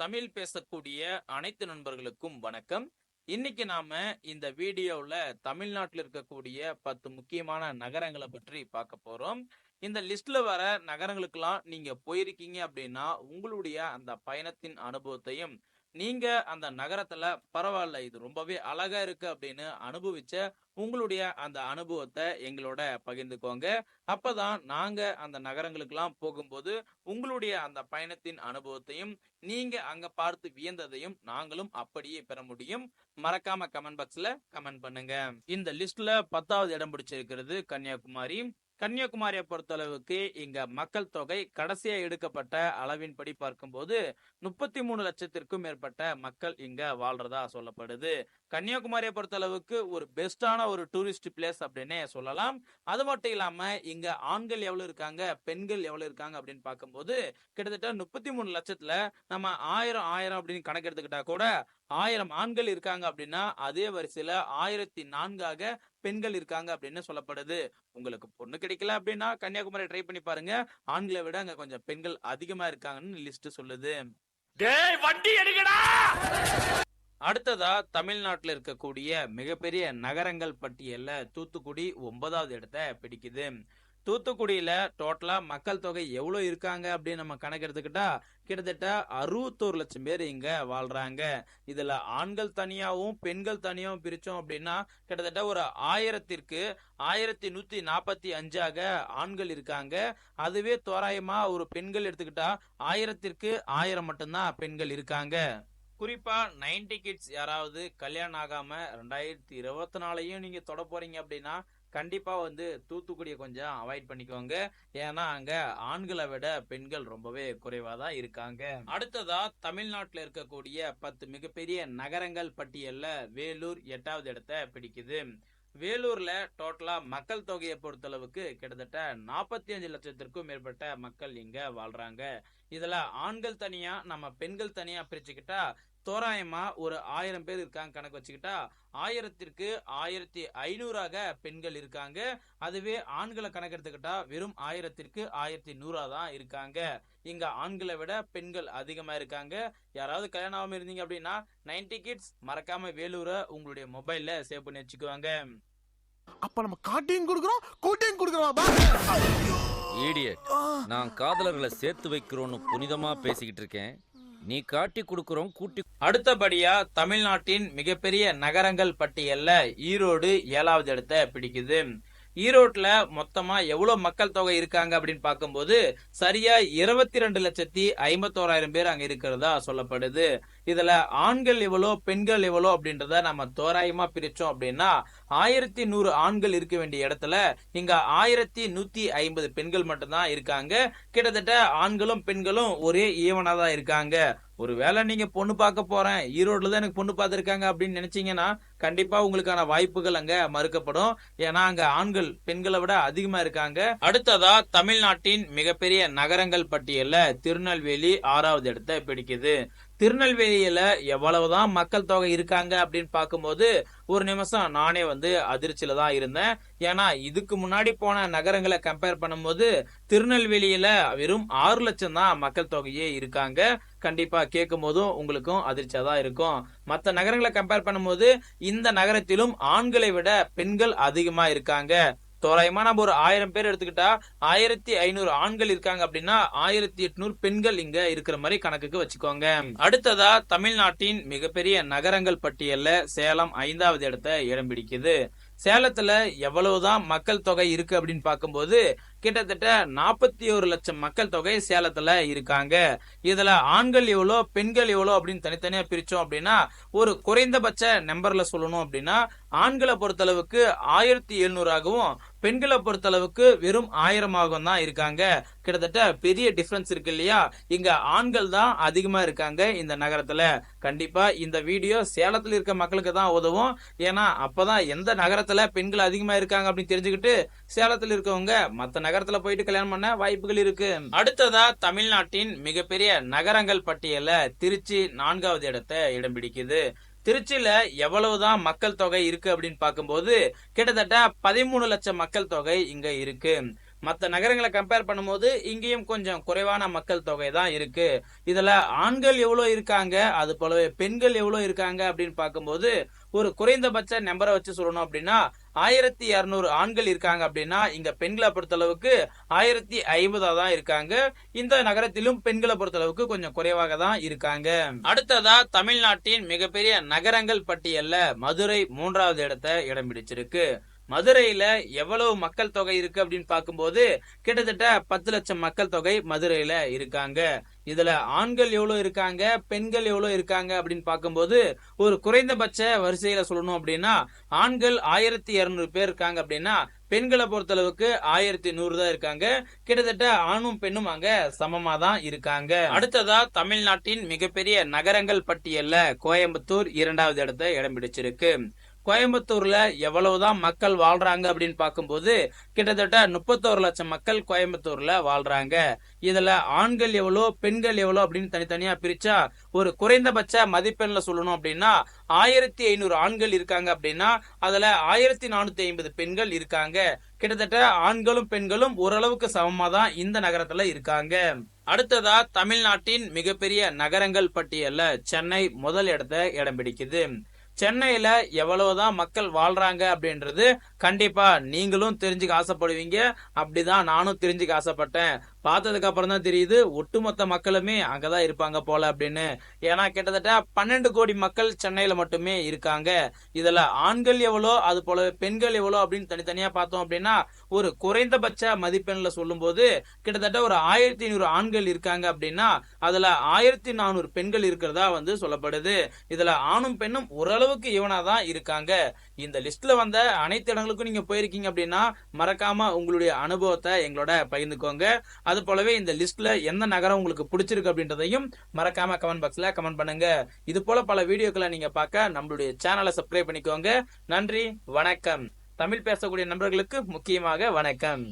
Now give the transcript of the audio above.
தமிழ் பேசக்கூடிய அனைத்து நண்பர்களுக்கும் வணக்கம். இன்னைக்கு நாம இந்த வீடியோல தமிழ்நாட்டில் இருக்கக்கூடிய பத்து முக்கியமான நகரங்களை பற்றி பார்க்க போறோம். இந்த லிஸ்ட்ல வர நகரங்களுக்கெல்லாம் நீங்க போயிருக்கீங்க அப்படின்னா உங்களுடைய அந்த பயணத்தின் அனுபவத்தையும் நீங்க அந்த நகரத்துல பரவாயில்ல இது ரொம்பவே அழகா இருக்கு அப்படின்னு அனுபவிச்ச உங்களுடைய அந்த அனுபவத்தை எங்களோட பகிர்ந்துக்கோங்க. அப்பதான் நாங்க அந்த நகரங்களுக்கெல்லாம் போகும்போது உங்களுடைய அந்த பயணத்தின் அனுபவத்தையும் நீங்க அங்க பார்த்து வியந்ததையும் நாங்களும் அப்படியே பெற முடியும். மறக்காம கமெண்ட் பாக்ஸ்ல கமெண்ட் பண்ணுங்க. இந்த லிஸ்ட்ல பத்தாவது இடம் பிடிச்சிருக்கிறது கன்னியாகுமரி. கன்னியாகுமரியை பொறுத்தளவுக்கு இங்க மக்கள் தொகை கடைசியா எடுக்கப்பட்ட அளவின்படி பார்க்கும்போது முப்பத்தி மூணு லட்சத்திற்கும் மேற்பட்ட மக்கள் இங்க வாழ்றதா சொல்லப்படுது. கன்னியாகுமரியை பொறுத்தளவுக்கு ஒரு பெஸ்டான ஒரு டூரிஸ்ட் பிளேஸ் அப்படின்னே சொல்லலாம். அது மட்டும் இல்லாம இங்க ஆண்கள் எவ்வளவு இருக்காங்க பெண்கள் எவ்வளவு இருக்காங்க அப்படின்னு பார்க்கும்போது கிட்டத்தட்ட முப்பத்தி மூணு லட்சத்துல நம்ம ஆயிரம் ஆயிரம் அப்படின்னு கணக்கு எடுத்துக்கிட்டா கூட ஆயிரம் ஆண்கள் இருக்காங்க அப்படின்னா அதே வரிசையில ஆயிரத்தி நான்காக பெண்கள் இருக்காங்க அப்படின்னு சொல்லப்படுது. உங்களுக்கு பொண்ணு கிடைக்கல அப்படின்னா கன்னியாகுமரி ட்ரை பண்ணி பாருங்க. ஆண்களை விட அங்க கொஞ்சம் பெண்கள் அதிகமா இருக்காங்கன்னு லிஸ்ட் சொல்லுது. டேய் வண்டி எடுக்கடா! அடுத்ததா தமிழ்நாட்டில் இருக்கக்கூடிய மிகப்பெரிய நகரங்கள் பட்டியல்ல தூத்துக்குடி ஒன்பதாவது இடத்தை பிடிக்குது. தூத்துக்குடியில டோட்டலா மக்கள் தொகை எவ்வளவு இருக்காங்க அப்படின்னு நம்ம கணக்கு எடுத்துக்கிட்டா கிட்டத்தட்ட அறுபத்தோரு லட்சம் பேர் இங்க வாழ்றாங்க. இதுல ஆண்கள் தனியாவும் பெண்கள் தனியாவும் பிரிச்சோம் அப்படின்னா கிட்டத்தட்ட ஒரு ஆயிரத்திற்கு ஆயிரத்தி நூத்தி நாற்பத்தி அஞ்சாக ஆண்கள் இருக்காங்க. அதுவே தோராயமா ஒரு பெண்கள் எடுத்துக்கிட்டா ஆயிரத்திற்கு ஆயிரம் மட்டும்தான் பெண்கள் இருக்காங்க. குறிப்பா நைன்டி கிட்ஸ் யாராவது கல்யாணம் ஆகாம ரெண்டாயிரத்தி இருபத்தி நாலையும் நீங்க தொட போறீங்க அப்படின்னா கண்டிப்பா வந்து தூத்துக்குடியை கொஞ்சம் அவாய்ட் பண்ணிக்கோங்க. ஏன்னா அங்க ஆண்களை விட பெண்கள் ரொம்பவே குறைவா தான் இருக்காங்க. அடுத்ததா தமிழ்நாட்டில் இருக்கக்கூடிய பத்து மிகப்பெரிய நகரங்கள் பட்டியல்ல வேலூர் எட்டாவது இடத்தை பிடிக்குது. வேலூர்ல டோட்டலா மக்கள் தொகையை பொறுத்தளவுக்கு கிட்டத்தட்ட நாற்பத்தி அஞ்சு லட்சத்திற்கும் மேற்பட்ட மக்கள் இங்க வாழ்றாங்க. இதுல ஆண்கள் தனியா நம்ம பெண்கள் தனியா பிரிச்சுக்கிட்டா தோராயமா ஒரு ஆயிரம் பேர் இருக்காங்க கணக்கு வச்சுக்கிட்டா. ஆயிரத்திற்கு ஆயிரத்தி ஐநூறாக பெண்கள் இருக்காங்க. அதுவே ஆண்களை கணக்கெடுத்துக்கிட்டா வெறும் ஆயிரத்திற்கு ஆயிரத்தி நூறா தான் இருக்காங்க. இங்க ஆண்களை விட பெண்கள் அதிகமா இருக்காங்க. யாராவது கல்யாணம் ஆகாம இருந்தீங்க அப்படின்னா நைன்டி கிட்ஸ் மறக்காம வேலூரை உங்களுடைய மொபைல்ல சேவ் பண்ணி வச்சுக்குவாங்க அப்ப நம்ம காட்டையும் கொடுக்குறோம் கூட்டையும் கொடுக்குறோம். நான் காதலர்களை சேர்த்து வைக்கிறோன்னு புனிதமா பேசிக்கிட்டு இருக்கேன். நீ காட்டி கொடுக்குறோம் கூட்டி அடுத்தபடியா தமிழ்நாட்டின் மிகப்பெரிய நகரங்கள் பட்டியல்ல ஈரோடு ஏழாவது இடத்தை பிடிக்குது. ஈரோட்டில் மொத்தமாக எவ்வளோ மக்கள் தொகை இருக்காங்க அப்படின்னு பார்க்கும்போது சரியாக இருபத்தி ரெண்டு லட்சத்தி ஐம்பத்தோராயிரம் பேர் அங்கே இருக்கிறதா சொல்லப்படுது. இதில் ஆண்கள் எவ்வளோ பெண்கள் எவ்வளோ அப்படின்றத நம்ம தோராயமாக பிரித்தோம் அப்படின்னா ஆயிரத்தி நூறு ஆண்கள் இருக்க வேண்டிய இடத்துல இங்கே ஆயிரத்தி நூற்றி ஐம்பது பெண்கள் மட்டும்தான் இருக்காங்க. கிட்டத்தட்ட ஆண்களும் பெண்களும் ஒரே ஈவனாக தான் இருக்காங்க. ஒருவேளை நீங்க பொண்ணு பார்க்க போறேன். ஈரோடுல தான் எனக்கு பொண்ணு பார்த்துருக்காங்க அப்படின்னு நினைச்சீங்கன்னா கண்டிப்பா உங்களுக்கான வாய்ப்புகள் அங்க மறுக்கப்படும். ஏன்னா அங்க ஆண்கள் பெண்களை விட அதிகமா இருக்காங்க. அடுத்ததா தமிழ்நாட்டின் மிகப்பெரிய நகரங்கள் பட்டியல்ல திருநெல்வேலி ஆறாவது இடத்தை பிடிக்குது. திருநெல்வேலியில எவ்வளவுதான் மக்கள் தொகை இருக்காங்க அப்படின்னு பார்க்கும்போது ஒரு நிமிஷம் நானே வந்து அதிர்ச்சியில தான் இருந்தேன். ஏன்னா இதுக்கு முன்னாடி போன நகரங்களை கம்பேர் பண்ணும்போது திருநெல்வேலியில வெறும் ஆறு லட்சம் தான் மக்கள் தொகையே இருக்காங்க. கண்டிப்பா கேட்கும் போதும் உங்களுக்கும் அதிர்ச்சியா தான் இருக்கும். மற்ற நகரங்களை கம்பேர் பண்ணும்போது இந்த நகரத்திலும் ஆண்களை விட பெண்கள் அதிகமா இருக்காங்க. தோராயமா நம்ம ஒரு ஆயிரம் பேர் எடுத்துக்கிட்டா ஆயிரத்தி ஐநூறு ஆண்கள் இருக்காங்க அப்படின்னா ஆயிரத்தி எட்நூறு பெண்கள் இங்க இருக்கிற மாதிரி கணக்குக்கு வச்சுக்கோங்க. அடுத்ததா தமிழ்நாட்டின் மிகப்பெரிய நகரங்கள் பட்டியல்ல சேலம் ஐந்தாவது இடத்தை இடம் பிடிக்குது. சேலத்துல எவ்வளவுதான் மக்கள் தொகை இருக்கு அப்படின்னு பார்க்கும்போது கிட்டத்தட்ட நாற்பத்தி ஒரு லட்சம் மக்கள் தொகை சேலத்துல இருக்காங்க. இதுல ஆண்கள் எவ்வளோ பெண்கள் எவ்வளோ அப்படின்னு தனித்தனியா பிரிச்சோம் அப்படின்னா ஒரு குறைந்தபட்ச நம்பர்ல சொல்லணும் அப்படின்னா ஆண்களை பொறுத்தளவுக்கு ஆயிரத்தி எழுநூறாகவும் பெண்களை பொறுத்தளவுக்கு வெறும் ஆயிரமாகவும் தான் இருக்காங்க. கிட்டத்தட்ட பெரிய டிஃபரன்ஸ் இருக்கு இல்லையா? இங்க ஆண்கள் தான் அதிகமா இருக்காங்க இந்த நகரத்துல. கண்டிப்பா இந்த வீடியோ சேலத்தில் இருக்க மக்களுக்கு தான் உதவும். ஏன்னா அப்பதான் எந்த நகரத்துல பெண்கள் அதிகமா இருக்காங்க அப்படின்னு தெரிஞ்சுக்கிட்டு சேலத்தில் இருக்கவங்க மற்ற நகரத்துல போயிட்டு கல்யாணம் பண்ண வாய்ப்புகள் இருக்கு. அடுத்ததா தமிழ்நாட்டின் மிகப்பெரிய நகரங்கள் பட்டியல திருச்சி நான்காவது இடத்தை இடம் பிடிக்குது. திருச்சியில எவ்வளவுதான் மக்கள் தொகை இருக்கு அப்படின்னு பார்க்கும்போது கிட்டத்தட்ட பதிமூணு லட்சம் மக்கள் தொகை இங்க இருக்கு. மற்ற நகரங்களை கம்பேர் பண்ணும்போது இங்கேயும் கொஞ்சம் குறைவான மக்கள் தொகை தான் இருக்கு. இதுல ஆண்கள் எவ்வளோ இருக்காங்க? அது போலவே பெண்கள் எவ்வளோ இருக்காங்க அப்படின்னு பார்க்கும்போது ஒரு குறைந்தபட்ச நம்பரை வச்சு சொல்லணும் அப்படின்னா ஆயிரத்தி இருநூறு ஆண்கள் இருக்காங்க அப்படின்னா இங்க பெண்களை பொறுத்தளவுக்கு ஆயிரத்தி ஐம்பதா தான் இருக்காங்க. இந்த நகரத்திலும் பெண்களை பொறுத்தளவுக்கு கொஞ்சம் குறைவாக தான் இருக்காங்க. அடுத்ததா தமிழ்நாட்டின் மிகப்பெரிய நகரங்கள் பட்டியல்ல மதுரை மூன்றாவது இடத்தை இடம் பிடிச்சிருக்கு. மதுரையில எவ்வளவு மக்கள் தொகை இருக்கு அப்படின்னு பார்க்கும்போது கிட்டத்தட்ட பத்து லட்சம் மக்கள் தொகை மதுரையில இருக்காங்க. இதுல ஆண்கள் எவ்வளவு இருக்காங்க பெண்கள் எவ்வளவு இருக்காங்க அப்படின்னு பார்க்கும்போது ஒரு குறைந்தபட்ச வரிசையில சொல்லணும் அப்படின்னா ஆண்கள் ஆயிரத்தி இருநூறு பேர் இருக்காங்க அப்படின்னா பெண்களை பொறுத்தளவுக்கு ஆயிரத்தி நூறு தான் இருக்காங்க. கிட்டத்தட்ட ஆணும் பெண்ணும் அங்க சமமா தான் இருக்காங்க. அடுத்ததா தமிழ்நாட்டின் மிகப்பெரிய நகரங்கள் பட்டியல்ல கோயம்புத்தூர் இரண்டாவது இடத்தை இடம் பிடிச்சிருக்கு. கோயம்புத்தூர்ல எவ்வளவுதான் மக்கள் வாழ்றாங்க அப்படின்னு பார்க்கும்போது கிட்டத்தட்ட முப்பத்தோரு லட்சம் மக்கள் கோயம்புத்தூர்ல வாழ்றாங்க. இதுல ஆண்கள் எவ்வளோ பெண்கள் எவ்வளோ அப்படின்னு தனித்தனியா பிரிச்சா ஒரு குறைந்தபட்ச மதிப்பெண்ல சொல்லணும் அப்படின்னா ஆயிரத்தி ஐநூறு ஆண்கள் இருக்காங்க அப்படின்னா அதுல ஆயிரத்தி நானூத்தி ஐம்பது பெண்கள் இருக்காங்க. கிட்டத்தட்ட ஆண்களும் பெண்களும் ஓரளவுக்கு சமமா தான் இந்த நகரத்துல இருக்காங்க. அடுத்ததா தமிழ்நாட்டின் மிகப்பெரிய நகரங்கள் பட்டியல்ல சென்னை முதல் இடத்த இடம் பிடிக்குது. சென்னையில எவ்வளவுதான் மக்கள் வாழ்றாங்க அப்படின்றது கண்டிப்பா நீங்களும் தெரிஞ்சுக்க ஆசைப்படுவீங்க. அப்படிதான் நானும் தெரிஞ்சுக்க ஆசைப்பட்டேன். பார்த்ததுக்கு அப்புறம் தான் தெரியுது ஒட்டுமொத்த மக்களுமே அங்கதான் இருப்பாங்க போல அப்படின்னு. ஏன்னா கிட்டத்தட்ட பன்னெண்டு கோடி மக்கள் சென்னையில மட்டுமே இருக்காங்க. இதுல ஆண்கள் எவ்வளோ அது போல பெண்கள் எவ்வளோ அப்படின்னு தனித்தனியா பார்த்தோம் அப்படின்னா ஒரு குறைந்தபட்ச மதிப்பெண்ல சொல்லும்போது கிட்டத்தட்ட ஒரு ஆயிரத்தி ஐநூறு ஆண்கள் இருக்காங்க அப்படின்னா அதுல ஆயிரத்தி நானூறு பெண்கள் இருக்கிறதா வந்து சொல்லப்படுது. இதுல ஆணும் பெண்ணும் ஓரளவுக்கு இவனா தான் இருக்காங்க. இந்த லிஸ்ட்ல வந்த அனைத்து இடங்களுக்கும் நீங்க போயிருக்கீங்க அப்படின்னா மறக்காம உங்களுடைய அனுபவத்தை எங்களோட பகிர்ந்துக்கோங்க. அது போலவே இந்த லிஸ்ட்ல எந்த நகரம் உங்களுக்கு பிடிச்சிருக்கு அப்படின்றதையும் மறக்காம கமெண்ட் பாக்ஸ்ல கமெண்ட் பண்ணுங்க. இது போல பல வீடியோக்களை நீங்க பார்க்க நம்மளுடைய சேனலை சப்ஸ்கிரைப் பண்ணிக்கோங்க. நன்றி வணக்கம். தமிழ் பேசக்கூடிய நண்பர்களுக்கு முக்கியமாக வணக்கம்.